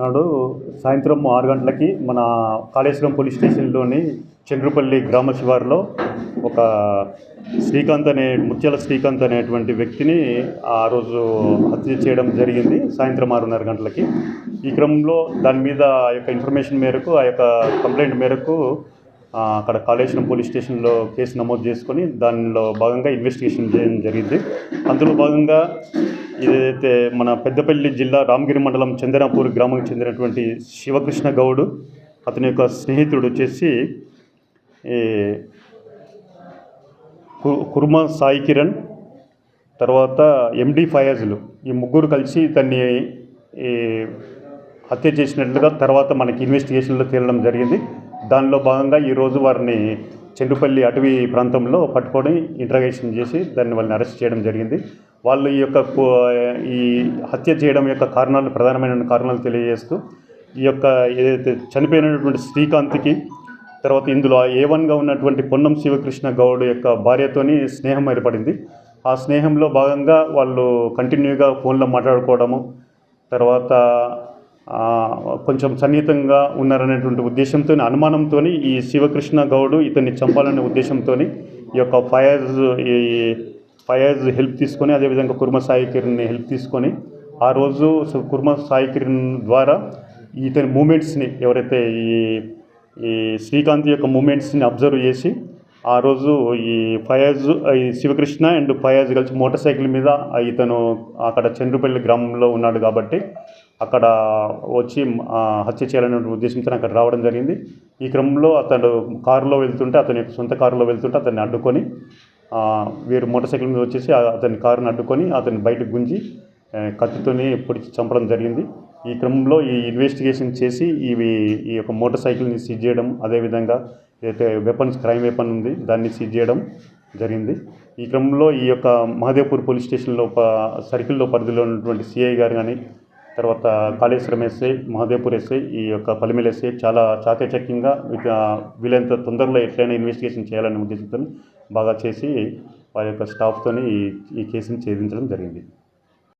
నాడు సాయంత్రం ఆరు గంటలకి మన కాళేశ్వరం పోలీస్ స్టేషన్లోని చంద్రపల్లి గ్రామ శివారులో ఒక శ్రీకాంత్ అనే ముత్యాల శ్రీకాంత్ అనేటువంటి వ్యక్తిని ఆ రోజు హత్య చేయడం జరిగింది సాయంత్రం ఆరున్నర గంటలకి. ఈ క్రమంలో దాని మీద ఆ యొక్క ఇన్ఫర్మేషన్ మేరకు ఆ యొక్క కంప్లైంట్ మేరకు అక్కడ కాళేశ్వరం పోలీస్ స్టేషన్లో కేసు నమోదు చేసుకొని దానిలో భాగంగా ఇన్వెస్టిగేషన్ చేయడం జరిగింది. అందులో భాగంగా ఏదైతే మన పెద్దపల్లి జిల్లా రామగిరి మండలం చందనాపూర్ గ్రామానికి చెందినటువంటి శివకృష్ణ గౌడ్ అతని యొక్క స్నేహితుడు వచ్చేసి ఈ కు- కుర్మ సాయి కిరణ్ తర్వాత ఎండి ఫయాజులు. ఈ ముగ్గురు కలిసి ఇతన్ని ఈ హత్య చేసినట్లుగా తర్వాత మనకి ఇన్వెస్టిగేషన్లో తేలడం జరిగింది. దానిలో భాగంగా ఈరోజు వారిని చెండుపల్లి అటవీ ప్రాంతంలో పట్టుకొని ఇంట్రగేషన్ చేసి దాన్ని వాళ్ళని అరెస్ట్ చేయడం జరిగింది. వాళ్ళు ఈ యొక్క ఈ హత్య చేయడం యొక్క కారణాలు ప్రధానమైన కారణాలు తెలియజేస్తూ ఈ యొక్క ఏదైతే చనిపోయినటువంటి శ్రీకాంత్కి తర్వాత ఇందులో ఏ వన్గా ఉన్నటువంటి పొన్నం శివకృష్ణ గౌడ్ యొక్క భార్యతోని స్నేహం ఏర్పడింది. ఆ స్నేహంలో భాగంగా వాళ్ళు కంటిన్యూగా ఫోన్లో మాట్లాడుకోవడము తర్వాత కొంచెం సన్నిహితంగా ఉన్నారనేటువంటి ఉద్దేశంతో అనుమానంతో ఈ శివకృష్ణ గౌడ్ ఇతన్ని చంపాలనే ఉద్దేశంతో ఈ యొక్క ఫైర్ ఈ ఫయాజ్ హెల్ప్ తీసుకొని అదేవిధంగా కుర్మ సాయి కిరణ్ని హెల్ప్ తీసుకొని ఆ రోజు కుర్మ సాయి కిరణ్ ద్వారా ఇతని మూమెంట్స్ని ఎవరైతే ఈ ఈ శ్రీకాంత్ యొక్క మూమెంట్స్ని అబ్జర్వ్ చేసి ఆ రోజు ఈ ఫయాజ్ ఈ శివకృష్ణ అండ్ ఫయాజ్ కలిసి మోటార్ సైకిల్ మీద ఇతను అక్కడ చంద్రపల్లి గ్రామంలో ఉన్నాడు కాబట్టి అక్కడ వచ్చి హత్య చేయాలనే ఉద్దేశంతో అక్కడ రావడం జరిగింది. ఈ క్రమంలో అతడు కారులో వెళ్తుంటే అతని సొంత కారులో వెళ్తుంటే అతన్ని అడ్డుకొని వీరు మోటార్ సైకిల్ మీద వచ్చేసి అతని కారుని అడ్డుకొని అతన్ని బయటకు గుంజి కత్తితోనే పొడిచి చంపడం జరిగింది. ఈ క్రమంలో ఈ ఇన్వెస్టిగేషన్ చేసి ఇవి ఈ యొక్క మోటార్ సైకిల్ని సీజ్ చేయడం అదేవిధంగా ఏదైతే వెపన్స్ క్రైమ్ వెపన్ ఉంది దాన్ని సీజ్ చేయడం జరిగింది. ఈ క్రమంలో ఈ యొక్క మహదేవ్పూర్ పోలీస్ స్టేషన్లో ఒక సర్కిల్లో పరిధిలో ఉన్నటువంటి సిఐ గారు కానీ తర్వాత కాళేశ్వరం ఎస్ఐ మహదేవ్పూర్ ఎస్ఐ ఈ యొక్క పలిమిల ఎస్ఐ చాలా చాకచక్యంగా వీలైనంత తొందరలో ఎట్లయినా ఇన్వెస్టిగేషన్ చేయాలనే ఉద్దేశంతో బాగా చేసి వారి యొక్క స్టాఫ్తోని ఈ ఈ కేసుని ఛేదించడం జరిగింది.